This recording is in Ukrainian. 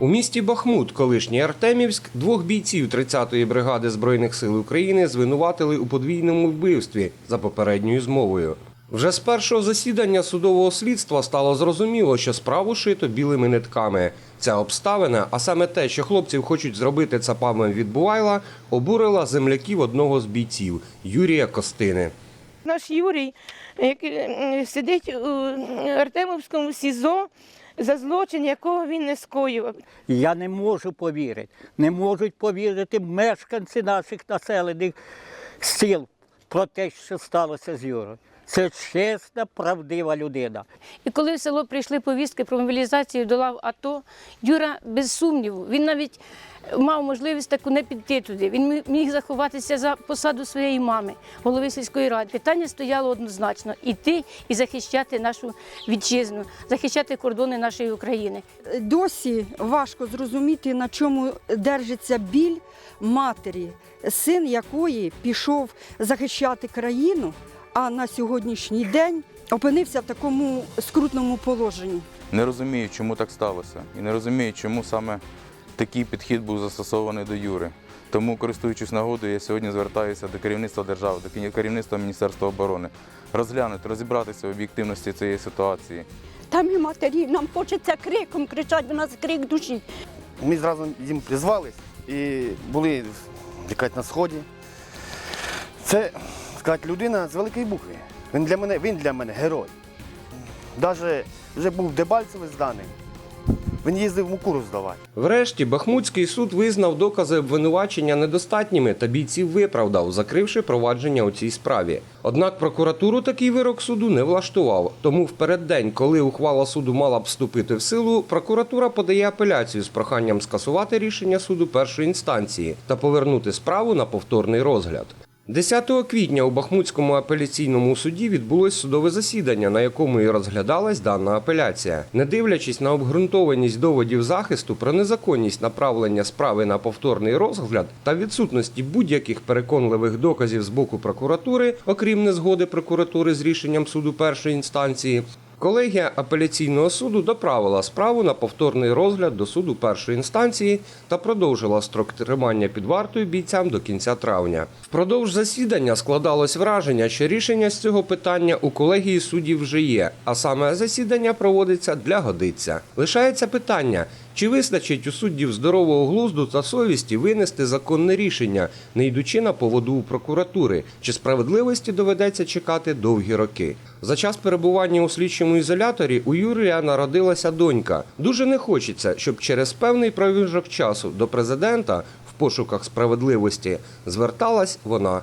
У місті Бахмут, колишній Артемівськ, двох бійців 30-ї бригади Збройних сил України звинуватили у подвійному вбивстві за попередньою змовою. Вже з першого засідання судового слідства стало зрозуміло, що справу шито білими нитками. Ця обставина, а саме те, що хлопців хочуть зробити цапами від Бувайла, обурила земляків одного з бійців Юрія Костини. Наш Юрій, який сидить у Артемовському СІЗО за злочин, якого він не скоював. Я не можу повірити. Не можуть повірити мешканці наших населених сіл про те, що сталося з Юрою. Це чесна, правдива людина. І коли в село прийшли повістки про мобілізацію до лав АТО, Юра без сумніву, він навіть мав можливість таку не піти туди. Він міг заховатися за посаду своєї мами, голови сільської ради. Питання стояло однозначно іти і захищати нашу вітчизну, захищати кордони нашої України. Досі важко зрозуміти, на чому держиться біль матері, син якої пішов захищати країну, а на сьогоднішній день опинився в такому скрутному положенні. Не розумію, чому так сталося. І не розумію, чому саме такий підхід був застосований до Юри. Тому, користуючись нагодою, я сьогодні звертаюся до керівництва держави, до керівництва Міністерства оборони, розглянути, розібратися в об'єктивності цієї ситуації. Там і матері, нам хочеться криком кричати, у нас крик душі. Ми зразу їм призвались і були на сході. Це сказати, людина з великої букви. Він для мене, він для мене герой. Навіть вже був Дебальцевий зданий. Він їздив муку роздавати. Врешті Бахмутський суд визнав докази обвинувачення недостатніми та бійців виправдав, закривши провадження у цій справі. Однак прокуратуру такий вирок суду не влаштував. Тому в переддень, коли ухвала суду мала б вступити в силу, прокуратура подає апеляцію з проханням скасувати рішення суду першої інстанції та повернути справу на повторний розгляд. 10 квітня у Бахмутському апеляційному суді відбулось судове засідання, на якому і розглядалась дана апеляція. Не дивлячись на обґрунтованість доводів захисту про незаконність направлення справи на повторний розгляд та відсутності будь-яких переконливих доказів з боку прокуратури, окрім незгоди прокуратури з рішенням суду першої інстанції, Колегія апеляційного суду доправила справу на повторний розгляд до суду першої інстанції та продовжила строк тримання під вартою бійцям до кінця травня. Впродовж засідання складалось враження, що рішення з цього питання у колегії суддів вже є, а саме засідання проводиться для годиться. Лишається питання. Чи вистачить у суддів здорового глузду та совісті винести законне рішення, не йдучи на поводу у прокуратури? Чи справедливості доведеться чекати довгі роки? За час перебування у слідчому ізоляторі у Юрія народилася донька. Дуже не хочеться, щоб через певний проміжок часу до президента в пошуках справедливості зверталась вона